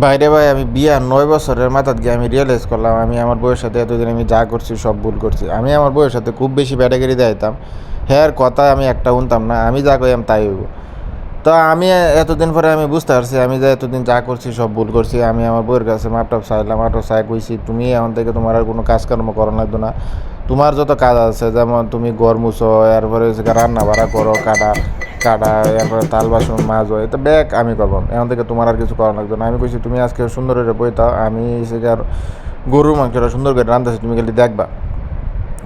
বাইরে ভাই, আমি বিয়া নয় বছরের মাথাত গিয়ে আমি রিয়েলাইজ করলাম, আমি আমার বউয়ের সাথে এতদিন আমি যা করছি সব ভুল করছি। আমি আমার বউয়ের সাথে খুব বেশি ব্যাটাগিরি দিতাম হ্যাঁ কথা আমি একটা শুনতাম না, আমি যা কই আমি তাই হইব। তো আমি এতদিন পরে আমি বুঝতে পারছি, আমি যে এতদিন যা করছি সব ভুল করছি, আমি আমার বউয়ের কাছে মাপটাপ চাইলাম মাপটাপ চাই কইছি, তুমি এখন থেকে তোমার আর কোনো কাজকর্ম করা লাগতো না। তোমার যত কাজ আছে, যেমন তুমি গড় মুছো, এরপরে রান্না বাড়া করো, কাটা কাটা, এরপরে তাল বাসন, মাছ হয় তো ব্যাগ আমি করব। এখন থেকে তোমার আর কিছু করা লাগতো না। আমি কইছি, তুমি আজকে সুন্দর করে বইতাও আমি গিয়ে আর গরুর মাংসটা সুন্দর করে রান্ধাছি তুমি খালি দেখবা।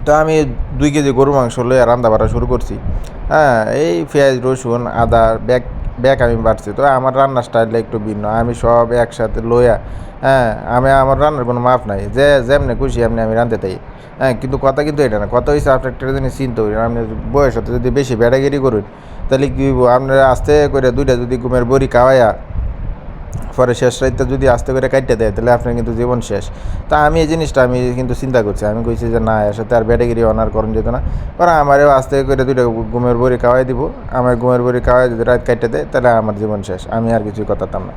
তো আমি দুই কেজি গরু মাংস লইয়া রান্না বাড়া শুরু করছি। হ্যাঁ এই পেঁয়াজ, রসুন, আদা ব্যাগ ব্যাগ আমি বাড়ছি। তো আমার রান্নার স্টাইলটা একটু ভিন্ন। আমি সব একসাথে লইয়া হ্যাঁ আমি আমার রান্নার কোনো মাপ নাই। যে যেমনি খুশি এমনি আমি রাঁধতে তাই হ্যাঁ কিন্তু কথা কিন্তু এটা না। কথা হয়েছে আপনার একটা জিনিস চিন্তা করি আপনি বয়স সাথে যদি বেশি বেড়াগিরি করুন তাহলে কী আপনারা আস্তে করে দুইটা যদি ঘুমের বড়ি খাওয়াইয়া পরে শেষ রাইতে যদি আস্তে করে কাটতে দেয়, তাহলে আপনার কিন্তু জীবন শেষ। তা আমি এই জিনিসটা আমি কিন্তু চিন্তা করছি। আমি কইছি যে না, এর সাথে আর ব্যাটাগিরি অনার করণ যেত না। পরে আমারও আস্তে করে দুইটা ঘুমের বড়ি খাওয়াই দিব। আমার ঘুমের বড়ি খাওয়াই যদি রাত কাটতে দেয়, তাহলে আমার জীবন শেষ। আমি আর কিছুই কথাতাম না।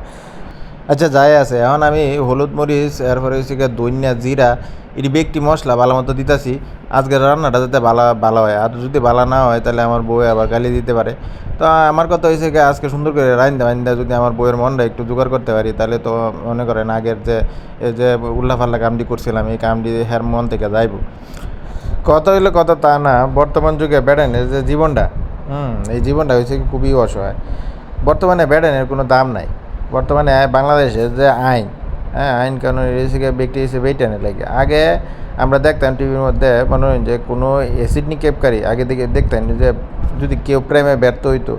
আচ্ছা যাই আছে। এখন আমি হলুদ মরিচ, এরপরে হচ্ছে গিয়ে দইনা জিরা, এটি ব্যক্তি মশলা, ভালো মতো দিতেছি। আজকের রান্নাটা যাতে ভালো ভালো হয়। আর যদি ভালো না হয়, তাহলে আমার বউ আবার গালি দিতে পারে। তো আমার কথা হয়েছে কি আজকে সুন্দর করে রাইন্দা রাইন্দা যদি আমার বউয়ের মনটা একটু জোগাড় করতে পারি, তাহলে তো মনে করেন আগের যে এই যে উল্লাফাল্লা কামটি করছিলাম, এই কামটি হ্যার মন থেকে যাইব। কত হইলে কথা তা না, বর্তমান যুগে বেড়ানের যে জীবনটা, হুম, এই জীবনটা হয়েছে খুবই অসহায়। বর্তমানে বেড়েনের কোনো দাম নাই। বর্তমানে বাংলাদেশের যে আইন হ্যাঁ আইন কানুন এসে ব্যক্তি হিসেবে এইটানে লাগে আগে আমরা দেখতাম টিভির মধ্যে মনে হয় যে কোনো অ্যাসিড নিক্ষেপকারী আগে দিকে দেখতেন যে যদি কেউ প্রেমে ব্যর্থ হইতো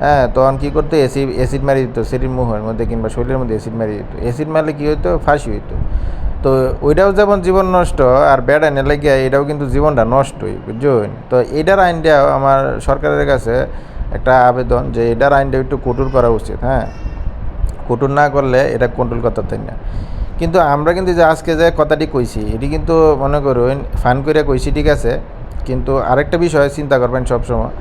হ্যাঁ তখন কী করতো? অ্যাসিড অ্যাসিড মারি দিত শরীর মুহের মধ্যে কিংবা শরীরের মধ্যে অ্যাসিড মারি দিত। অ্যাসিড মারলে কী হইতো? ফাঁসি হইতো। তো ওইটাও যেমন জীবন নষ্ট আর ব্যাড আইনে লাগিয়া এটাও কিন্তু জীবনটা নষ্টই বুঝছেন তো এটার আইনটাও আমার সরকারের কাছে একটা আবেদন যে এটার আইনটা একটু কঠোর করা উচিত হ্যাঁ? কঠোর না করলে এটা কন্ট্রোল করতে তাই না। কিন্তু আমরা কিন্তু যে আজকে যে কথাটি কইছি, এটি কিন্তু মনে করুন, ফান করে কইছি, ঠিক আছে? কিন্তু আরেকটা বিষয় চিন্তা করবেন সবসময়।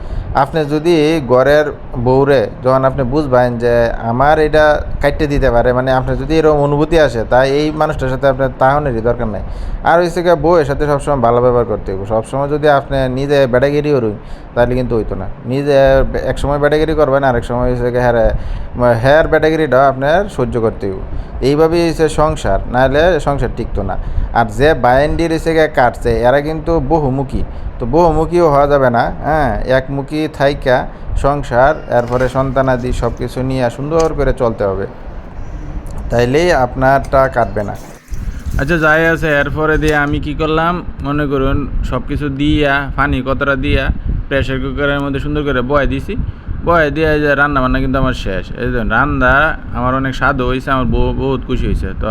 আপনি যদি ঘরের বউরে যখন আপনি বুঝবেন যে আমার এটা কাটতে দিতে পারে মানে আপনার যদি এরকম অনুভূতি আসে, তাই এই মানুষটার সাথে আপনার তাহনেরই দরকার নাই। আর হচ্ছে গিয়ে বউয়ের সাথে সবসময় ভালো ব্যবহার করতে হবে সবসময় যদি আপনি নিজে ব্যাটাগিরি করুন, তাহলে কিন্তু হইতো না। নিজে এক সময় ব্যাটাগিরি করবেন, আরেক সময় হচ্ছে হ্যাঁ হ্যার ব্যাটাগিরিটা আপনার সহ্য করতে হবে এইভাবেই হচ্ছে সংসার নাহলে সংসার টিকতো না। আর যে বায়ান্ডির এসে গিয়ে কাটছে, এরা কিন্তু বহুমুখী। তো বহুমুখীও হওয়া যাবে না হ্যাঁ? একমুখী থাইকা, সংসার, এরপরে সন্তানাদি সব কিছু নিয়ে সুন্দর করে চলতে হবে। তাইলেই আপনারটা কাটবে না। আচ্ছা যাই আছে, এরপরে দিয়ে আমি কি করলাম? মনে করুন সব কিছু দিয়া পানি কতটা দিয়া প্রেশার কুকারের মধ্যে সুন্দর করে বয় দিছি। বয় দিয়ে যে রান্না বান্না কিন্তু আমার শেষ। এই রান্না, আমার অনেক স্বাদ হয়েছে আমার বহুত খুশি হয়েছে তো